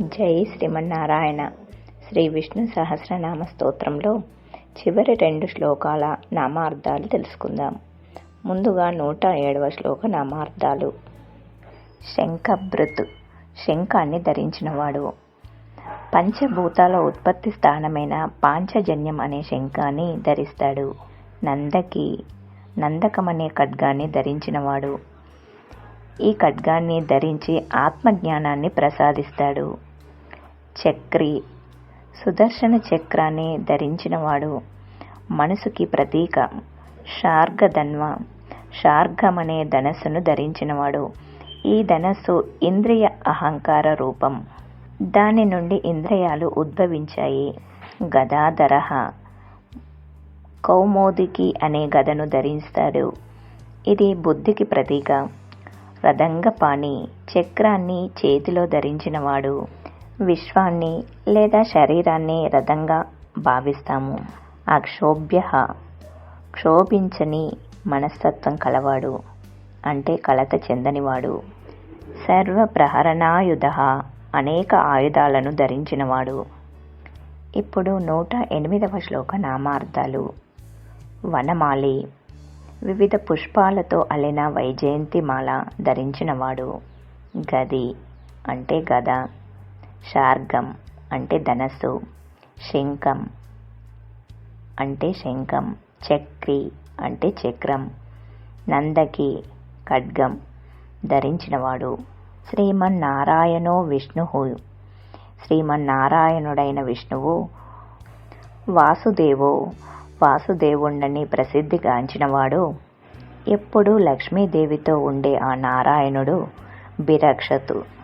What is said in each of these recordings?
జై శ్రీమన్నారాయణ. శ్రీ విష్ణు సహస్రనామ స్తోత్రంలో చివరి రెండు శ్లోకాల నామార్థాలు తెలుసుకుందాం. ముందుగా నూట ఏడవ శ్లోక నామార్థాలు. శంఖభృత్. శంఖాన్ని ధరించినవాడు. పంచభూతాల ఉత్పత్తి స్థానమైన పాంచజన్యం అనే శంఖాన్ని ధరిస్తాడు. నందకి. నందకం అనే ఖడ్గాన్ని ధరించినవాడు. ఈ ఖడ్గాన్ని ధరించి ఆత్మజ్ఞానాన్ని ప్రసాదిస్తాడు. చక్రి. సుదర్శన చక్రాన్ని ధరించినవాడు. మనసుకి ప్రతీక షార్గధన్వ శార్గం అనే ధనస్సును ధరించినవాడు. ఈ ధనస్సు ఇంద్రియ అహంకార రూపం. దాని నుండి ఇంద్రియాలు ఉద్భవించాయి. గదాధరహ కౌమోదికి అనే గదను ధరిస్తాడు. ఇది బుద్ధికి ప్రతీక. రదంగపాణి చక్రాన్ని చేతిలో ధరించినవాడు. విశ్వాన్ని లేదా శరీరాన్ని రథంగా భావిస్తాము. అక్షోభ్య క్షోభించని మనస్తత్వం కలవాడు అంటే కలత చెందనివాడు. సర్వప్రహరణాయుధ అనేక ఆయుధాలను ధరించినవాడు. ఇప్పుడు నూట ఎనిమిదవ శ్లోక నామార్థాలు. వనమాలి వివిధ పుష్పాలతో అలిన వైజయంతిమాల ధరించినవాడు. గది అంటే గద. శార్గం అంటే ధనస్సు. శంఖం అంటే శంఖం. చక్రి అంటే చక్రం. నందకి ఖడ్గం ధరించినవాడు. శ్రీమన్నారాయణో విష్ణు శ్రీమన్నారాయణుడైన విష్ణువు వాసుదేవో. వాసుదేవుండని ప్రసిద్ధిగాంచినవాడు. ఎప్పుడూ లక్ష్మీదేవితో ఉండే ఆ నారాయణుడు బిరక్షతు.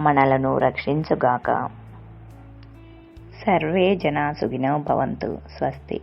మనలను రక్షించుగాక. సర్వే జనా సుఖినో భవంతు. స్వస్తి.